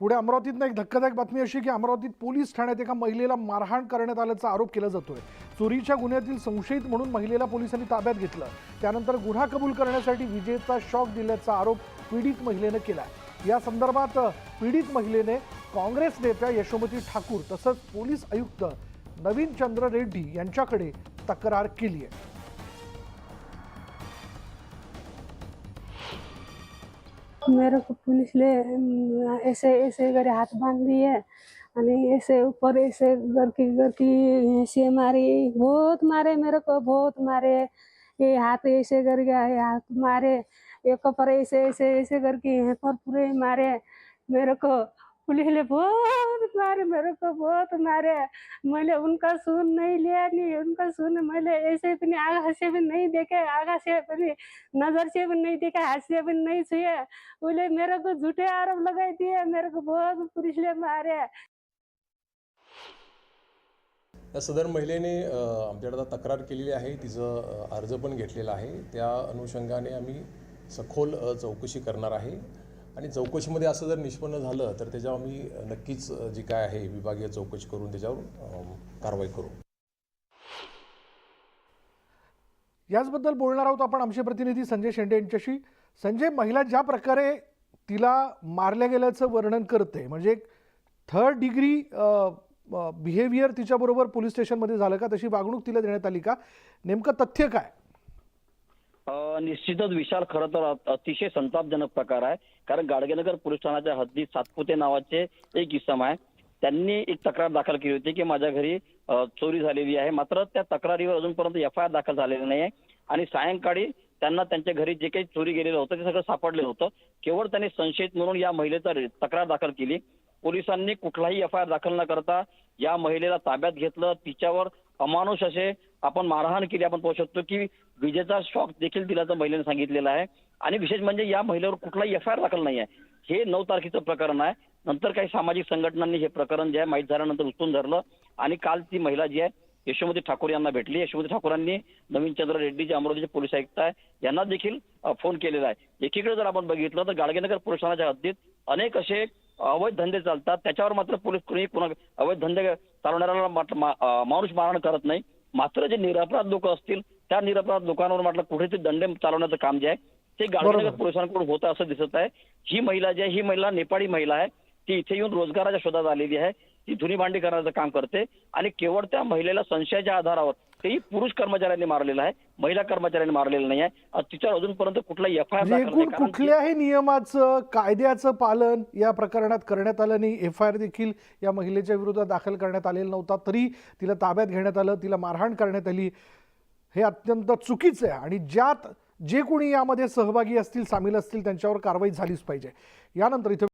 पुढे अमरावतीतनं एक धक्कादायक बातमी अशी की अमरावतीत पोलीस ठाण्यात एका महिलेला मारहाण करण्यात आल्याचा आरोप केला जातोय. चोरीच्या गुन्ह्यातील संशयित म्हणून महिलेला पोलिसांनी ताब्यात घेतलं. त्यानंतर गुन्हा कबूल करण्यासाठी विजेचा शॉक दिल्याचा आरोप पीडित महिलेनं केला. या संदर्भात पीडित महिलेने काँग्रेस नेत्या यशोमती ठाकूर तसंच पोलीस आयुक्त नवीन चंद्र रेड्डी यांच्याकडे तक्रार केली आहे मेरे को पुलिस यसै गरी ऐसे ऐसे करे हाथ बांध दिए आणि ऐसे ऊपर ऐसे गरकी गरकी ऐसे मारी बहुत मारे मेरे को बहुत मारे। ये हाथ ऐसे कर गया ये हाथ मारे। यो कपड़ा ऐसे ऐसे ऐसे करके यहाँ पर पूरे मारे मेरे को। पुलिसले बहुत मारे मेरे को बहुत मारे मैंने उनका सुन नहीं लिया नहीं उनका सुन मैंने ऐसे भी नहीं आगा से भी नहीं देखे आगा से भी नजर से भी नहीं देखे हाथ से भी नहीं छुए बोले मेरे को झूठे आरोप लगाई दिए मेरे को बहुत पुलिस ले मारे. या सदर महिलेने आमच्याकडे आता तक्रार केलेली आहे तिचं अर्ज पण घेतलेला आहे. त्या अनुषंगाने आम्ही सखोल चौकशी करणार आहे. आणि चौकशीमध्ये असं जर निष्पन्न झालं तर त्याच्यावर आम्ही नक्कीच जी काय आहे विभागीय चौकशी करून त्याच्यावर कारवाई करू. याचबद्दल बोलणार आहोत आपण आमचे प्रतिनिधी संजय शेंडे यांच्याशी. संजय महिला ज्या प्रकारे तिला मारल्या गेल्याचं वर्णन करते म्हणजे थर्ड डिग्री बिहेवियर तिच्याबरोबर पोलीस स्टेशनमध्ये झालं का तशी वागणूक तिला देण्यात आली का नेमकं तथ्य काय? निश्चितच विशाल खरं तर अतिशय संतापजनक प्रकार आहे. कारण गाडगेनगर पोलीस ठाण्याच्या हद्दीत सातपुते नावाचे एक इसम आहे. त्यांनी एक तक्रार दाखल केली होती की माझ्या घरी चोरी झालेली आहे. मात्र त्या तक्रारीवर अजूनपर्यंत एफ आय आर दाखल झालेली नाही आहे आणि सायंकाळी त्यांना त्यांच्या घरी जे काही चोरी गेलेलं होतं ते सगळं सापडलेलं होतं. केवळ त्यांनी संशयित म्हणून या महिलेचा तक्रार दाखल केली. पोलिसांनी कुठलाही एफ आय आर दाखल न करता या महिलेला ताब्यात घेतलं. तिच्यावर अमानुष असे आपण मारहाण केली आपण पाहू शकतो की विजेचा शॉक देखील दिल्याचं महिलेने सांगितलेलं आहे. आणि विशेष म्हणजे या महिलेवर कुठलाही एफ आय आर दाखल नाही आहे हे नऊ तारखेचं प्रकरण आहे. नंतर काही सामाजिक संघटनांनी हे प्रकरण जे आहे माहीत झाल्यानंतर उचलून धरलं. आणि काल ती महिला जी आहे यशोमती ठाकूर यांना भेटली. यशोमती ठाकूरांनी नवीन चंद्र रेड्डी जे अमरावतीचे पोलीस आयुक्त आहे यांना देखील फोन केलेला आहे. एकीकडे जर आपण बघितलं तर गाडगेनगर पुरुषांच्या हद्दीत अनेक असे अवैध धंदे चालतात. त्याच्यावर मात्र पोलीस कोणी कुणा अवैध धंदे चालवणाऱ्याला माणूस मारहाण करत नाही. मात्र जे निरपराध लोक असतील त्या निरपराध लोकांवर म्हटलं कुठेतरी दंडे चालवण्याचं काम जे आहे ते गाडगेनगर बरोबर. पोलिसांकडून होतं असं दिसत आहे. ही महिला जी आहे ही महिला नेपाळी महिला आहे. ती इथे येऊन रोजगाराच्या शोधात आलेली आहे. ती धुनी भांडी करण्याचं काम करते. आणि केवळ त्या महिलेला संशयाच्या आधारावर तेही पुरुष कर्मचाऱ्यांनी मारलेलं आहे महिला कर्मचाऱ्यांनी मारलेलं नाही आहे. तिच्यावर अजूनपर्यंत कुठलाही एफ आय आर कुठल्याही नियमाचं कायद्याचं पालन या प्रकरणात करण्यात आलं नाही. एफ आय आर देखील या महिलेच्या विरोधात दाखल करण्यात आलेला नव्हता तरी तिला ताब्यात घेण्यात आलं तिला मारहाण करण्यात आली. हे अत्यंत चुकीचं आहे आणि ज्यात जे कोणी यामध्ये सहभागी असतील सामील असतील त्यांच्यावर कारवाई झालीच पाहिजे. यानंतर इथे